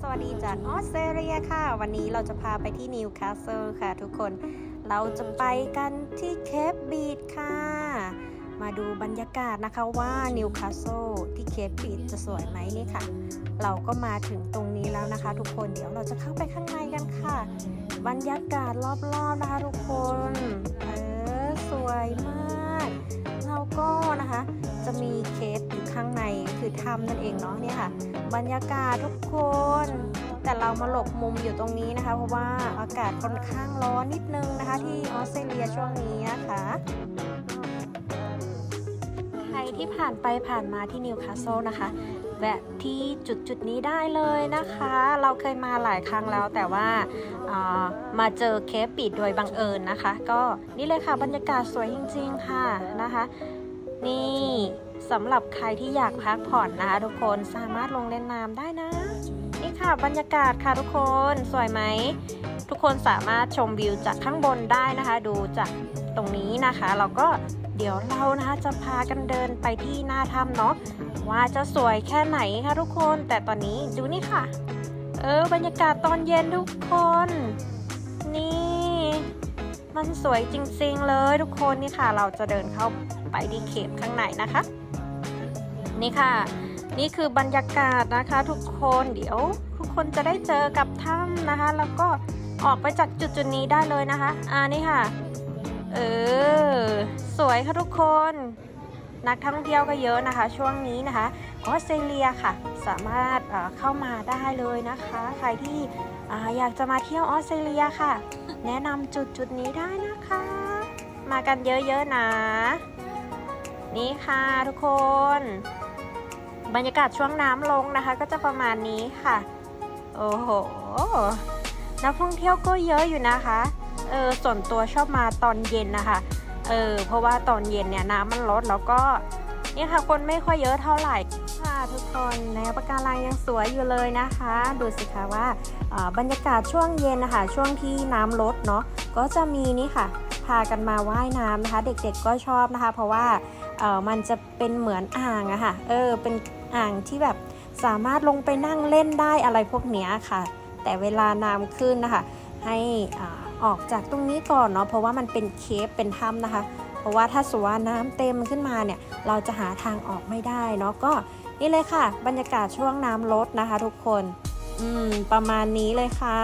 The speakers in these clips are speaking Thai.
สวัสดีจากออสเตรเลียค่ะ วันนี้เราจะพาไปที่นิวคาสเซิลค่ะทุกคน เราจะไปกันที่เคปบีดค่ะ มาดูบรรยากาศนะคะว่านิวคาสเซิลที่เคปบีดจะสวยไหมนี่ค่ะ เราก็มาถึงตรงนี้แล้วนะคะ ทุกคน เดี๋ยวเราจะเข้าไปข้างในกันค่ะ บรรยากาศรอบๆนะคะ ทุกคน คือถ้ำนั่นเองเนาะเนี่ยค่ะ บรรยากาศทุกคน แต่เรามาหลบมุมอยู่ตรงนี้นะคะ เพราะว่าอากาศค่อนข้างร้อนนิดนึงนะคะ ที่ออสเตรเลียช่วงนี้นะคะใครที่ผ่านไปผ่านมาที่นิวคาสเซิลนะคะแวะที่จุดจุดนี้ได้เลยนะคะ เราเคยมาหลายครั้งแล้วแต่ว่าามาเจอเคปปิดโดยบังเอิญนะคะ ก็นี่เลยค่ะบรรยากาศสวยจริง ๆ ค่ะนะคะ นี่ สำหรับใครที่อยากพักผ่อนนะคะทุกคนสามารถลงเล่นน้ำได้นะ นี่ค่ะบรรยากาศค่ะทุกคนสวยไหม ทุกคนสามารถชมวิวจากข้างบนได้นะคะ ดูจากตรงนี้นะคะเราก็เดี๋ยวเรานะคะจะพากันเดินไปที่หน้าถ้ำเนาะว่าจะสวยแค่ไหนคะทุกคนแต่ตอนนี้ดูนี่ค่ะ เออบรรยากาศตอนเย็นทุกคน นี่ มันสวยจริงๆเลยทุกคนนี่ค่ะ เราจะเดินเข้าไปดีเขมข้างในนะคะ นี่ค่ะ นี่คือบรรยากาศนะคะ ทุกคนเดี๋ยวทุกคนจะได้เจอกับถ้ำนะคะ แล้วก็ออกไปจากจุดจุดๆนี้ได้เลยนะคะอ่านี่ค่ะ เออ สวยค่ะทุกคน นักท่องเที่ยวก็เยอะนะคะ ช่วงนี้นะคะออสเตรเลียค่ะ สามารถเอ่อเข้ามาได้เลยนะคะ ใครที่อ่อยากจะมาเที่ยวออสเตรเลียค่ะ แนะนำจุดจุดนี้ได้นะคะ มากันเยอะๆนะ นี่ค่ะทุกคน บรรยากาศช่วงน้ำลงนะคะ ก็จะประมาณนี้ค่ะ โอ้โหนักท่องเที่ยวก็เยอะอยู่นะคะเออส่วนตัวชอบมาตอนเย็นนะคะ เออเพราะว่าตอนเย็นเนี่ยน้ำมันลดแล้วก็นี่ค่ะคนไม่ค่อยเยอะเท่าไหร่ค่ะทุกคนแนวปะการังยังสวยอยู่เลยนะคะ ดูสิคะว่าอ่าบรรยากาศช่วงเย็นนะคะช่วงที่น้ำลดเนาะก็จะมีนี่ค่ะ พากันมาว่ายน้ำนะคะ เด็กๆก็ชอบนะคะ เพราะว่าเออมันจะเป็นเหมือนอ่างอะค่ะเออเป็นอ่างที่แบบสามารถลงไปนั่งเล่นได้อะไรพวกเนี้ยค่ะ แต่เวลาน้ำขึ้นนะคะ ให้ ออกจากตรงนี้ก่อนเนาะเพราะว่ามันเป็นเคฟเป็นถ้ำนะคะ เพราะว่าถ้าสว่าน้ำเต็มขึ้นมาเนี่ยเราจะหาทางออกไม่ได้เนาะก็นี่เลยค่ะ บรรยากาศช่วงน้ำลดนะคะทุกคนอืมประมาณนี้เลยค่ะ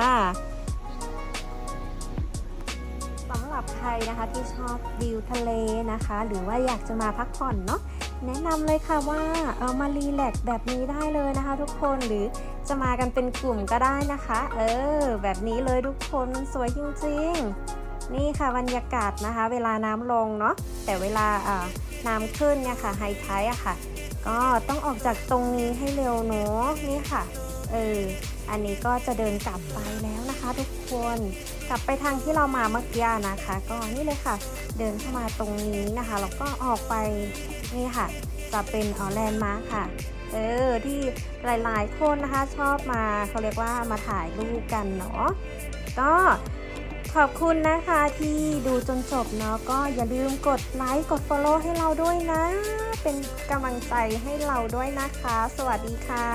สำหรับใครนะคะที่ชอบวิวทะเลนะคะ หรือว่าอยากจะมาพักผ่อนเนาะ แนะนำเลยค่ะว่าเอามารีแลกซ์แบบนี้ได้เลยนะคะ ทุกคนหรือจะมากันเป็นกลุ่มก็ได้นะคะ เออ แบบนี้เลยทุกคนสวยจริงๆ นี่ค่ะบรรยากาศนะคะ เวลาน้ำลงเนาะแต่เวลาอ่าน้ำขึ้นเนี่ยค่ะไฮไทอะค่ะ ก็ต้องออกจากตรงนี้ให้เร็วเนาะนี่ค่ะ เออ อันนี้ก็จะเดินกลับไปแล้วนะคะ ทุกคน กลับไปทางที่เรามาเมื่อกี้นะคะ ก็นี่เลยค่ะ เดินเข้ามาตรงนี้นะคะ แล้วก็ออกไปนี่ค่ะ จะเป็นเออแลนด์มาร์คค่ะ เออ ที่หลายๆคนนะคะ ชอบมาเขาเรียกว่ามาถ่ายรูปกันเนาะ ก็ขอบคุณนะคะที่ดูจนจบเนาะก็อย่าลืมกดไลค์กด Follow ให้เราด้วยนะ เป็นกำลังใจให้เราด้วยนะคะ สวัสดีค่ะ